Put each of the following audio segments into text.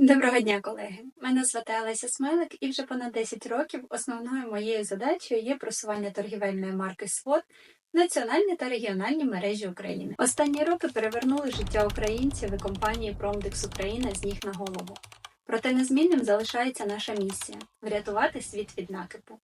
Доброго дня, колеги! Мене звати Олеся Смелик, і вже понад 10 років основною моєю задачею є просування торгівельної марки СВОД в національні та регіональні мережі України. Останні роки перевернули життя українців і компанії Промдекс Україна з ніг на голову. Проте незмінним залишається наша місія врятувати світ від накипу.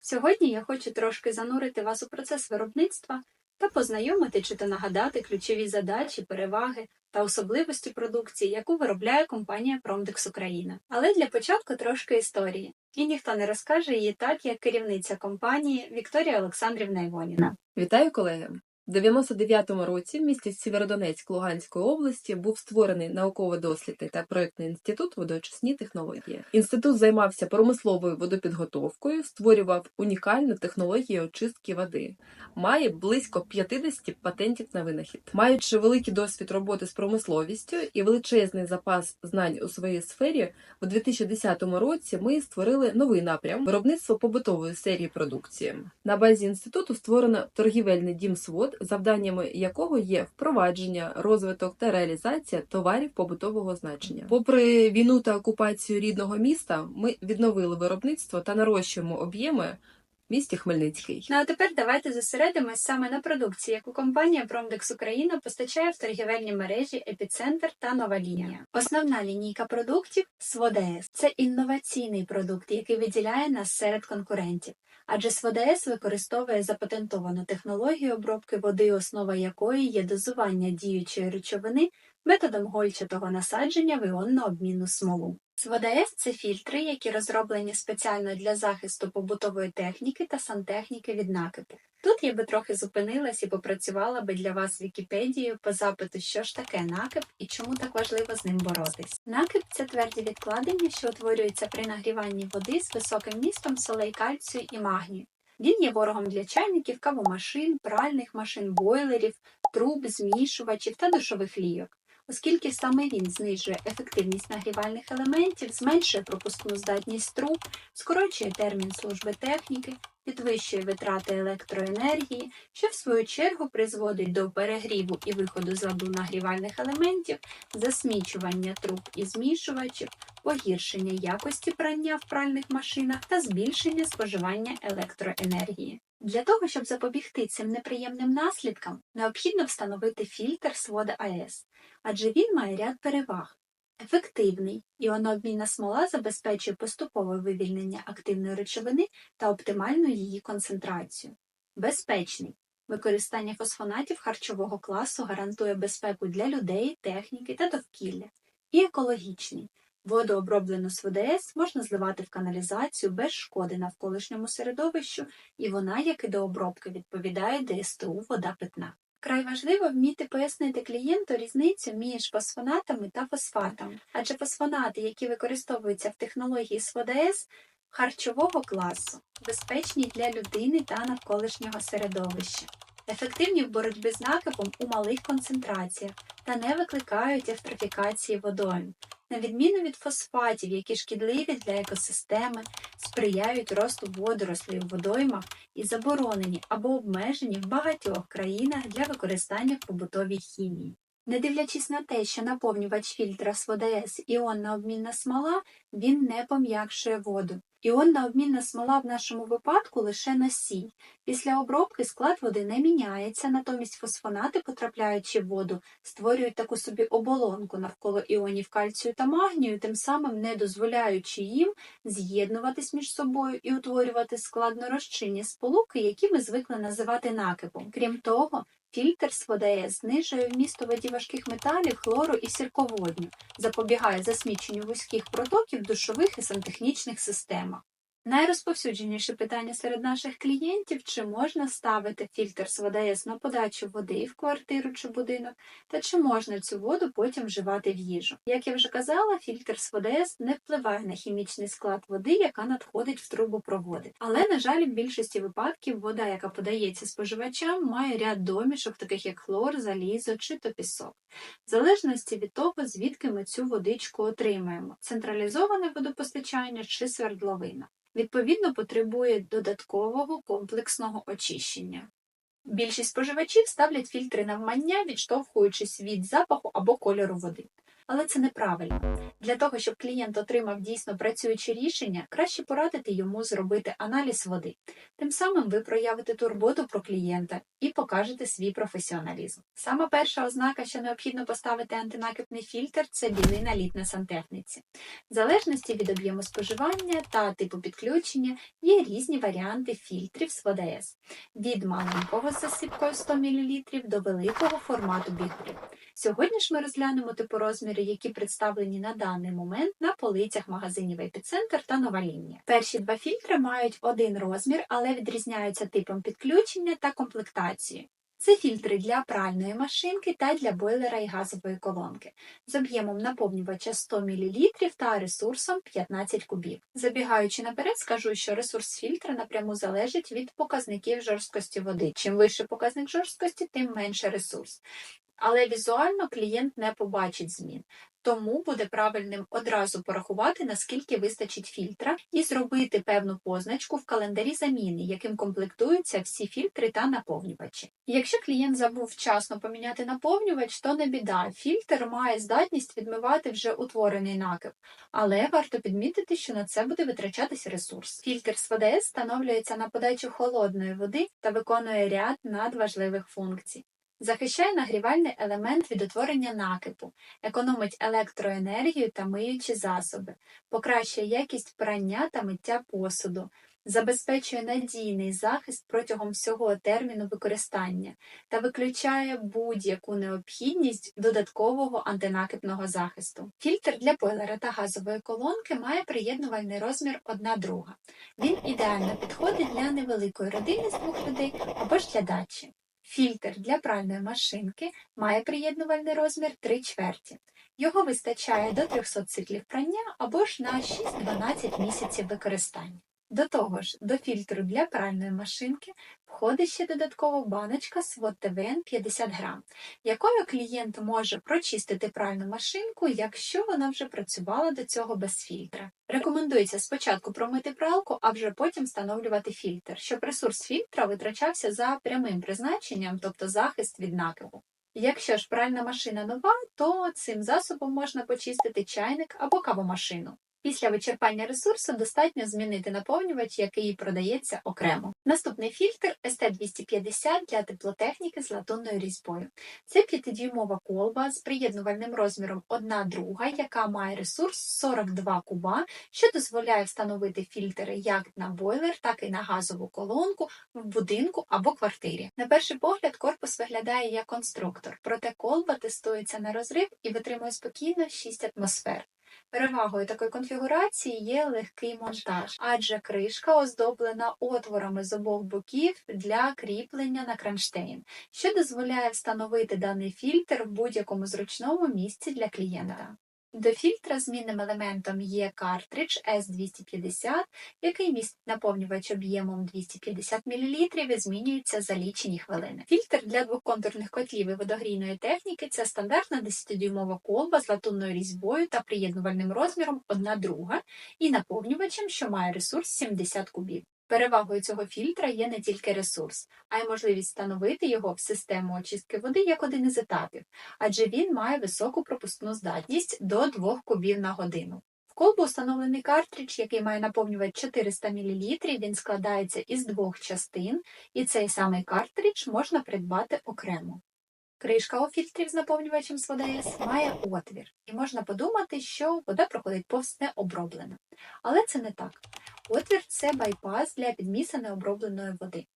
Сьогодні я хочу трошки занурити вас у процес виробництва та познайомити чи то нагадати ключові задачі, переваги та особливості продукції, яку виробляє компанія Промдекс Україна. Але для початку трошки історії. І ніхто не розкаже її так, як керівниця компанії Вікторія Олександрівна Івоніна. Вітаю, колеги! В 99-му році в місті Сєвєродонецьк Луганської області був створений науково-дослідний та проєктний інститут водоочисні технології. Інститут займався промисловою водопідготовкою, створював унікальну технологію очистки води, має близько 50 патентів на винахід. Маючи великий досвід роботи з промисловістю і величезний запас знань у своїй сфері, у 2010 році ми створили новий напрям виробництво побутової серії продукції. На базі інституту створено торгівельний дім СВОД, завданнями якого є впровадження, розвиток та реалізація товарів побутового значення. Попри війну та окупацію рідного міста, ми відновили виробництво та нарощуємо об'єми місті Хмельницький. Ну а тепер давайте зосередимось саме на продукції, яку компанія Промдекс Україна постачає в торгівельні мережі Епіцентр та Нова лінія. Основна лінійка продуктів СВОДС. Це інноваційний продукт, який виділяє нас серед конкурентів. Адже СВОДС використовує запатентовану технологію обробки води, основа якої є дозування діючої речовини методом гольчатого насадження в іонно-обмінну смолу. СВДС – це фільтри, які розроблені спеціально для захисту побутової техніки та сантехніки від накипу. Тут я би трохи зупинилась і попрацювала би для вас Вікіпедією по запиту, що ж таке накип і чому так важливо з ним боротись. Накип це тверді відкладення, що утворюються при нагріванні води з високим містом солей кальцію і магнію. Він є ворогом для чайників, кавомашин, пральних машин, бойлерів, труб, змішувачів та душових лійок оскільки саме він знижує ефективність нагрівальних елементів, зменшує пропускну здатність труб, скорочує термін служби техніки, підвищує витрати електроенергії, що в свою чергу призводить до перегріву і виходу з ладу нагрівальних елементів, засмічування труб і змішувачів, погіршення якості прання в пральних машинах та збільшення споживання електроенергії. Для того, щоб запобігти цим неприємним наслідкам, необхідно встановити фільтр свода АЕС, адже він має ряд переваг. Ефективний іонообмінна смола забезпечує поступове вивільнення активної речовини та оптимальну її концентрацію. Безпечний використання фосфонатів харчового класу гарантує безпеку для людей, техніки та довкілля. І екологічний Воду, оброблену з ВДС, можна зливати в каналізацію без шкоди навколишньому середовищу, і вона, як і до обробки, відповідає ДСТУ вода питна. Край важливо вміти пояснити клієнту різницю між фосфонатами та фосфатами, адже фосфонати, які використовуються в технології СВДС, харчового класу, безпечні для людини та навколишнього середовища, ефективні в боротьбі з накипом у малих концентраціях та не викликають евтрофікації водою на відміну від фосфатів, які шкідливі для екосистеми, сприяють росту водорослей у водоймах і заборонені або обмежені в багатьох країнах для використання в побутовій хімії. Не дивлячись на те, що наповнювач фільтра з ВДС іонна обмінна смола, він не пом'якшує воду. Іонна обмінна смола в нашому випадку лише носій. Після обробки склад води не міняється, натомість фосфонати, потрапляючи в воду, створюють таку собі оболонку навколо іонів кальцію та магнію, тим самим не дозволяючи їм з'єднуватись між собою і утворювати складно розчинні сполуки, які ми звикли називати накипом. Крім того, Фільтр з ВДС знижує вміст у воді важких металів, хлору і сірководню, запобігає засміченню вузьких протоків в душових і сантехнічних системах. Найрозповсюдженіше питання серед наших клієнтів чи можна ставити фільтр з ВДС на подачу води в квартиру чи будинок, та чи можна цю воду потім вживати в їжу. Як я вже казала, фільтр з ВДС не впливає на хімічний склад води, яка надходить в трубопроводи. Але, на жаль, в більшості випадків вода, яка подається споживачам, має ряд домішок, таких як хлор, залізо чи то пісок, в залежності від того, звідки ми цю водичку отримаємо централізоване водопостачання чи свердловина відповідно потребує додаткового комплексного очищення. Більшість споживачів ставлять фільтри навмання, відштовхуючись від запаху або кольору води. Але це неправильно. Для того, щоб клієнт отримав дійсно працююче рішення, краще порадити йому зробити аналіз води. Тим самим ви проявите турботу про клієнта і покажете свій професіоналізм. Саме перша ознака, що необхідно поставити антинакипний фільтр, це білина літ на сантехніці. В залежності від об'єму споживання та типу підключення є різні варіанти фільтрів з ВДС від маленького засипкою 100 мл до великого формату бігурів. Сьогодні ж ми розглянемо типу розміри, які представлені на даний момент на полицях магазинів Епіцентр та Нова Лінія. Перші два фільтри мають один розмір, але відрізняються типом підключення та комплектацією. Це фільтри для пральної машинки та для бойлера і газової колонки з об'ємом наповнювача 100 мл та ресурсом 15 кубів. Забігаючи наперед, скажу, що ресурс фільтра напряму залежить від показників жорсткості води. Чим вище показник жорсткості, тим менше ресурс. Але візуально клієнт не побачить змін. Тому буде правильним одразу порахувати, наскільки вистачить фільтра, і зробити певну позначку в календарі заміни, яким комплектуються всі фільтри та наповнювачі. Якщо клієнт забув вчасно поміняти наповнювач, то не біда. Фільтр має здатність відмивати вже утворений накип, але варто підмітити, що на це буде витрачатись ресурс. Фільтр з ВДС встановлюється на подачу холодної води та виконує ряд надважливих функцій. Захищає нагрівальний елемент від утворення накипу, економить електроенергію та миючі засоби, покращує якість прання та миття посуду, забезпечує надійний захист протягом всього терміну використання та виключає будь-яку необхідність додаткового антинакипного захисту. Фільтр для бойлера та газової колонки має приєднувальний розмір 1 друга. Він ідеально підходить для невеликої родини з двох людей або ж для дачі. Фільтр для пральної машинки має приєднувальний розмір 3 чверті. Його вистачає до 300 циклів прання або ж на 6-12 місяців використання. До того ж, до фільтру для пральної машинки входить ще додатково баночка свод ТВН 50 грам, якою клієнт може прочистити пральну машинку, якщо вона вже працювала до цього без фільтра. Рекомендується спочатку промити пралку, а вже потім встановлювати фільтр, щоб ресурс фільтра витрачався за прямим призначенням, тобто захист від накипу. Якщо ж пральна машина нова, то цим засобом можна почистити чайник або кавомашину. Після вичерпання ресурсу достатньо змінити наповнювач, який продається окремо. Наступний фільтр ST250 для теплотехніки з латунною різьбою. Це 5-дюймова колба з приєднувальним розміром 1 друга, яка має ресурс 42 куба, що дозволяє встановити фільтри як на бойлер, так і на газову колонку в будинку або квартирі. На перший погляд корпус виглядає як конструктор, проте колба тестується на розрив і витримує спокійно 6 атмосфер. Перевагою такої конфігурації є легкий монтаж, адже кришка оздоблена отворами з обох боків для кріплення на кронштейн, що дозволяє встановити даний фільтр в будь-якому зручному місці для клієнта. До фільтра змінним елементом є картридж S250, який містить наповнювач об'ємом 250 мл і змінюється за лічені хвилини. Фільтр для двоконтурних котлів і водогрійної техніки це стандартна 10-дюймова колба з латунною різьбою та приєднувальним розміром 1 друга і наповнювачем, що має ресурс 70 кубів. Перевагою цього фільтра є не тільки ресурс, а й можливість встановити його в систему очистки води як один із етапів, адже він має високу пропускну здатність до 2 кубів на годину. В колбу встановлений картридж, який має наповнювати 400 мл, він складається із двох частин, і цей самий картридж можна придбати окремо. Кришка у фільтрів з наповнювачем з ВДС має отвір, і можна подумати, що вода проходить повз необроблена. Але це не так. Отвір це байпас для підміса необробленої води.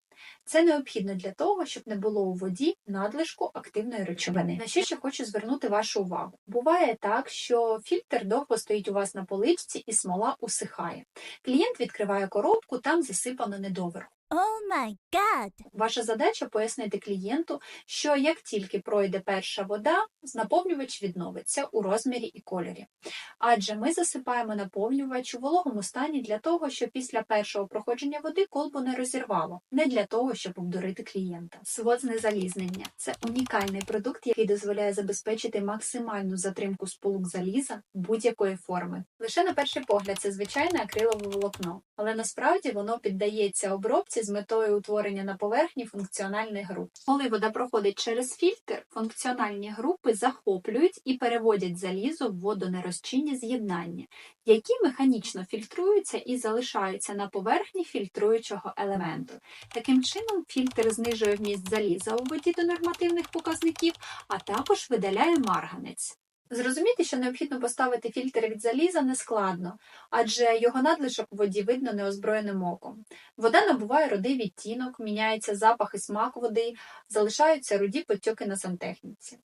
Це необхідно для того, щоб не було у воді надлишку активної речовини. На що ще хочу звернути вашу увагу. Буває так, що фільтр довго стоїть у вас на поличці і смола усихає. Клієнт відкриває коробку, там засипано недоверху. Oh my god! Ваша задача пояснити клієнту, що як тільки пройде перша вода, наповнювач відновиться у розмірі і кольорі. Адже ми засипаємо наповнювач у вологому стані для того, щоб після першого проходження води колбу не розірвало, не для того, щоб обдурити клієнта. Свод знезалізнення це унікальний продукт, який дозволяє забезпечити максимальну затримку сполук заліза будь-якої форми. Лише на перший погляд це звичайне акрилове волокно, але насправді воно піддається обробці з метою утворення на поверхні функціональних груп. Коли вода проходить через фільтр, функціональні групи захоплюють і переводять залізо в водонерозчинні з'єднання, які механічно фільтруються і залишаються на поверхні фільтруючого елементу. Таким чином, фільтр знижує вміст заліза у воді до нормативних показників, а також видаляє марганець. Зрозуміти, що необхідно поставити фільтр від заліза нескладно, адже його надлишок у воді видно неозброєним оком. Вода набуває рудий відтінок, міняється запах і смак води, залишаються руді потьоки на сантехніці.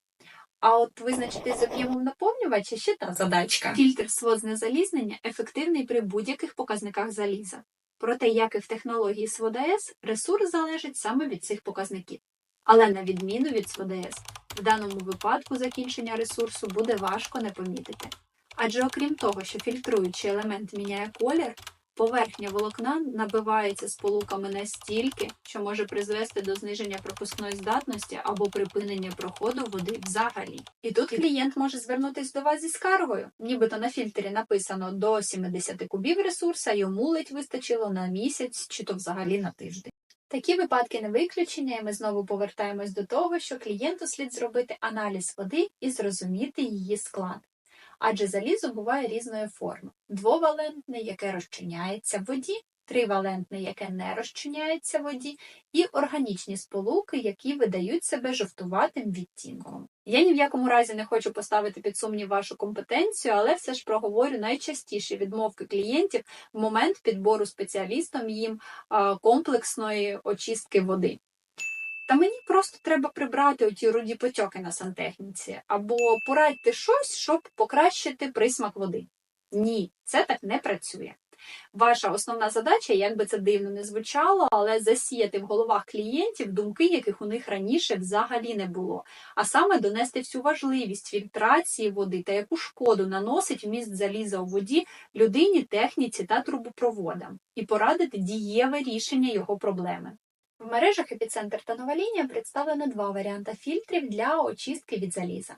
А от визначити з об'ємом наповнювача ще та задачка. Фільтр свод знезалізнення ефективний при будь-яких показниках заліза. Проте, як і в технології СВОДС, ресурс залежить саме від цих показників. Але на відміну від СВОДС, в даному випадку закінчення ресурсу буде важко не помітити. Адже окрім того, що фільтруючий елемент міняє колір, поверхня волокна набивається сполуками настільки, що може призвести до зниження пропускної здатності або припинення проходу води взагалі. І тут клієнт може звернутися до вас зі скаргою, нібито на фільтрі написано до 70 кубів ресурса, йому ледь вистачило на місяць чи то взагалі на тиждень. Такі випадки не виключення, і ми знову повертаємось до того, що клієнту слід зробити аналіз води і зрозуміти її склад. Адже залізо буває різної форми: двовалентне, яке розчиняється в воді, тривалентне, яке не розчиняється в воді, і органічні сполуки, які видають себе жовтуватим відтінком. Я ні в якому разі не хочу поставити під сумнів вашу компетенцію, але все ж проговорю найчастіші відмовки клієнтів в момент підбору спеціалістом їм комплексної очистки води. Та мені просто треба прибрати оті руді потьоки на сантехніці, або порадьте щось, щоб покращити присмак води. Ні, це так не працює. Ваша основна задача, як би це дивно не звучало, але засіяти в головах клієнтів думки, яких у них раніше взагалі не було, а саме донести всю важливість фільтрації води та яку шкоду наносить вміст заліза у воді людині, техніці та трубопроводам, і порадити дієве рішення його проблеми. В мережах епіцентр та нова лінія представлено два варіанти фільтрів для очистки від заліза.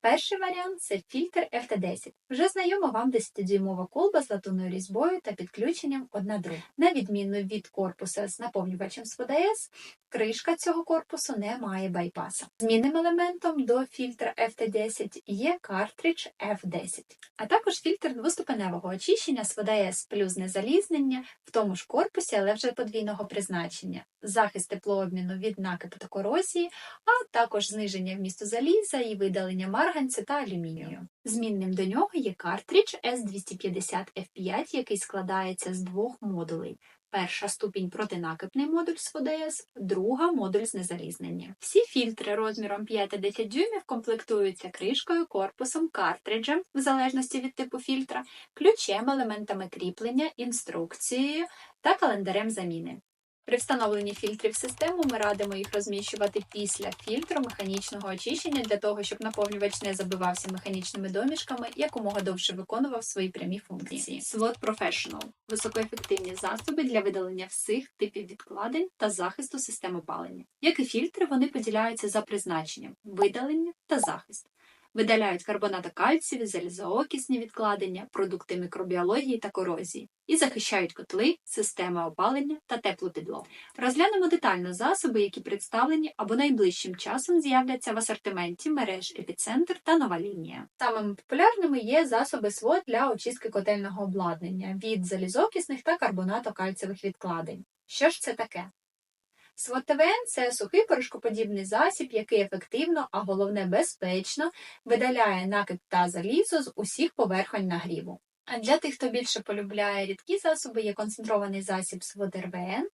Перший варіант це фільтр FT10. Вже знайома вам 10-дюймова колба з латунною різьбою та підключенням одна друга. На відміну від корпуса з наповнювачем з ВДС, кришка цього корпусу не має байпаса. Змінним елементом до фільтра FT10 є картридж F10, а також фільтр двоступеневого очищення з ВДС плюс незалізнення в тому ж корпусі, але вже подвійного призначення, захист теплообміну від накипу та корозії, а також зниження вмісту заліза і видалення марганцю та алюмінію. Змінним до нього є картридж S250F5, який складається з двох модулей. Перша ступінь протинакипний модуль з ФДС, друга модуль з незалізнення. Всі фільтри розміром 5 та 10 дюймів комплектуються кришкою, корпусом, картриджем, в залежності від типу фільтра, ключем, елементами кріплення, інструкцією та календарем заміни. При встановленні фільтрів систему ми радимо їх розміщувати після фільтру механічного очищення для того, щоб наповнювач не забивався механічними домішками якомога довше виконував свої прямі функції. SWOT Professional – високоефективні засоби для видалення всіх типів відкладень та захисту систем опалення. Як і фільтри, вони поділяються за призначенням видалення та захист. Видаляють карбоната кальцію, залізоокисні відкладення, продукти мікробіології та корозії і захищають котли, системи опалення та теплу підлогу. Розглянемо детально засоби, які представлені або найближчим часом з'являться в асортименті мереж епіцентр та нова лінія. Самими популярними є засоби СВОД для очистки котельного обладнання від залізокисних та карбонато-кальцевих відкладень. Що ж це таке? СВОД ТВН – це сухий порошкоподібний засіб, який ефективно, а головне безпечно, видаляє накид та залізо з усіх поверхонь нагріву. Для тих, хто більше полюбляє рідкі засоби, є концентрований засіб СВОД РВН.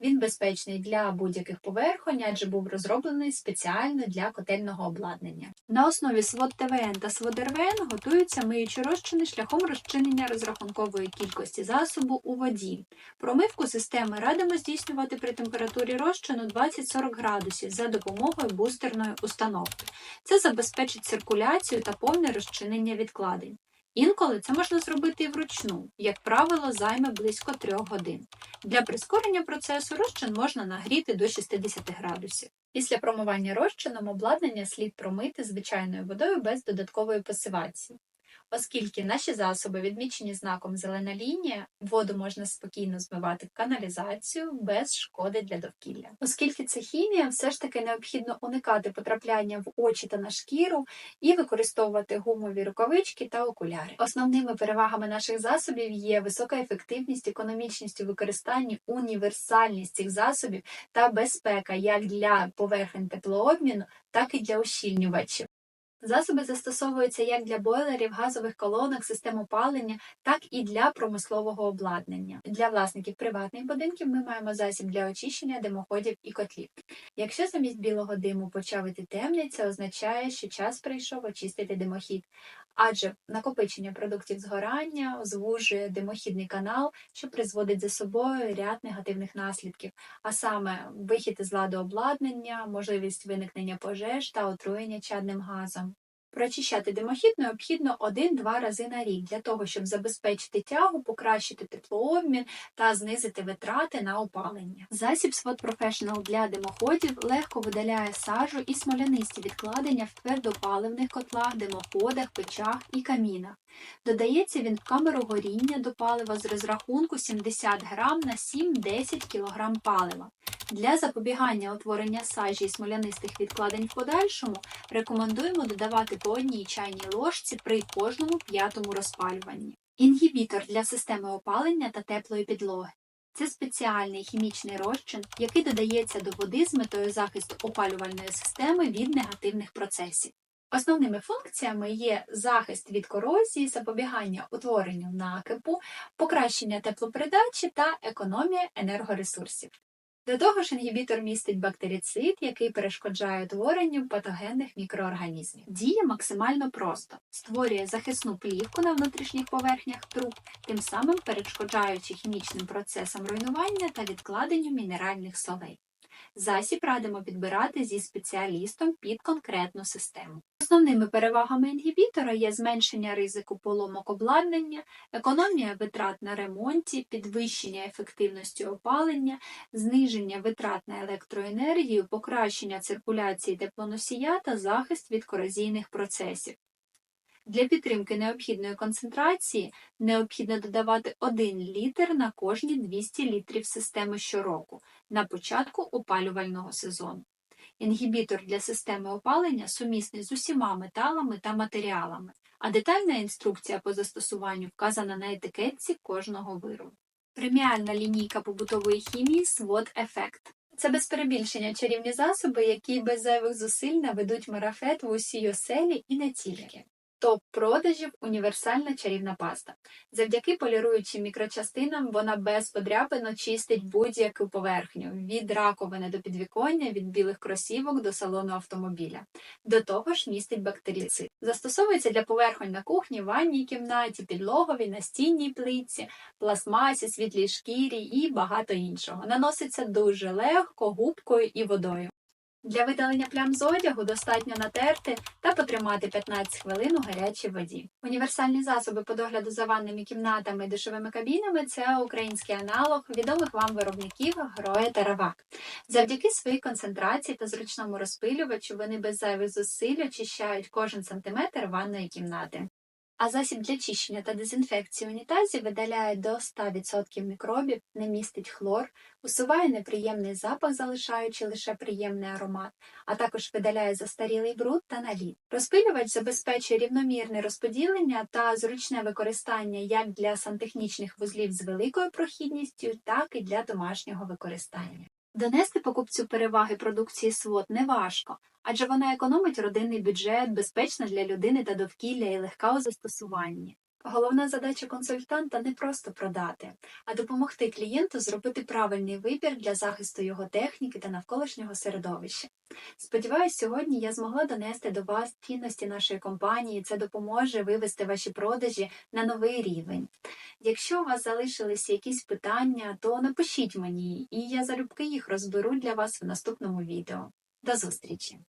Він безпечний для будь-яких поверхонь, адже був розроблений спеціально для котельного обладнання. На основі СВОД ТВН та СВОД РВН готуються миючі розчини шляхом розчинення розрахункової кількості засобу у воді. Промивку системи радимо здійснювати при температурі розчину 20-40 градусів за допомогою бустерної установки. Це забезпечить циркуляцію та повне розчинення відкладень. Інколи це можна зробити і вручну, як правило, займе близько 3 годин. Для прискорення процесу розчин можна нагріти до 60 градусів. Після промивання розчином обладнання слід промити звичайною водою без додаткової пасивації. Оскільки наші засоби відмічені знаком зелена лінія, воду можна спокійно змивати в каналізацію без шкоди для довкілля. Оскільки це хімія, все ж таки необхідно уникати потрапляння в очі та на шкіру і використовувати гумові рукавички та окуляри. Основними перевагами наших засобів є висока ефективність, економічність у використанні, універсальність цих засобів та безпека як для поверхень теплообміну, так і для ущільнювачів. Засоби застосовуються як для бойлерів, газових колонок, систем опалення, так і для промислового обладнання. Для власників приватних будинків ми маємо засіб для очищення димоходів і котлів. Якщо замість білого диму почав іти темний, це означає, що час прийшов очистити димохід, адже накопичення продуктів згорання звужує димохідний канал, що призводить за собою ряд негативних наслідків, а саме вихід із ладу обладнання, можливість виникнення пожеж та отруєння чадним газом. Прочищати димохід необхідно 1-2 рази на рік для того, щоб забезпечити тягу, покращити теплообмін та знизити витрати на опалення. Засіб SWOT Professional для димоходів легко видаляє сажу і смолянисті відкладення в твердопаливних котлах, димоходах, печах і камінах. Додається він в камеру горіння до палива з розрахунку 70 грам на 7-10 кг палива. Для запобігання утворення сажі і смолянистих відкладень в подальшому рекомендуємо додавати по одній чайній ложці при кожному п'ятому розпалюванні. Інгібітор для системи опалення та теплої підлоги. Це спеціальний хімічний розчин, який додається до води з метою захисту опалювальної системи від негативних процесів. Основними функціями є захист від корозії, запобігання утворенню накипу, покращення теплопередачі та економія енергоресурсів. До того ж, інгібітор містить бактерицид, який перешкоджає утворенню патогенних мікроорганізмів. Діє максимально просто, створює захисну плівку на внутрішніх поверхнях труб, тим самим перешкоджаючи хімічним процесам руйнування та відкладенню мінеральних солей. Засіб радимо підбирати зі спеціалістом під конкретну систему. Основними перевагами інгібітора є зменшення ризику поломок обладнання, економія витрат на ремонті, підвищення ефективності опалення, зниження витрат на електроенергію, покращення циркуляції теплоносія та захист від корозійних процесів. Для підтримки необхідної концентрації необхідно додавати 1 літр на кожні 200 літрів системи щороку на початку опалювального сезону. Інгібітор для системи опалення сумісний з усіма металами та матеріалами, а детальна інструкція по застосуванню вказана на етикетці кожного виробу. Преміальна лінійка побутової хімії SWOT Effect. Це без перебільшення чарівні засоби, які без зайвих зусиль наведуть марафет в усій оселі і не тільки. Топ продажів універсальна чарівна паста. Завдяки поліруючим мікрочастинам вона без подряпин чистить будь-яку поверхню від раковини до підвіконня, від білих кросівок до салону автомобіля. До того ж містить бактерицид. Застосовується для поверхонь на кухні, ванній кімнаті, підлоговій, настінній плитці, пластмасі, світлій шкірі і багато іншого. Наноситься дуже легко, губкою і водою. Для видалення плям з одягу достатньо натерти та потримати 15 хвилин у гарячій воді. Універсальні засоби по догляду за ванними кімнатами і душовими кабінами це український аналог відомих вам виробників Гроя та Равак. Завдяки своїй концентрації та зручному розпилювачу вони без зайвих зусиль очищають кожен сантиметр ванної кімнати. А засіб для чищення та дезінфекції унітазів видаляє до 100% мікробів, не містить хлор, усуває неприємний запах, залишаючи лише приємний аромат, а також видаляє застарілий бруд та наліт. Розпилювач забезпечує рівномірне розподілення та зручне використання як для сантехнічних вузлів з великою прохідністю, так і для домашнього використання. Донести покупцю переваги продукції СВОТ неважко, адже вона економить родинний бюджет, безпечна для людини та довкілля і легка у застосуванні. Головна задача консультанта не просто продати, а допомогти клієнту зробити правильний вибір для захисту його техніки та навколишнього середовища. Сподіваюсь, сьогодні я змогла донести до вас цінності нашої компанії. Це допоможе вивести ваші продажі на новий рівень. Якщо у вас залишилися якісь питання, то напишіть мені, і я залюбки їх розберу для вас в наступному відео. До зустрічі!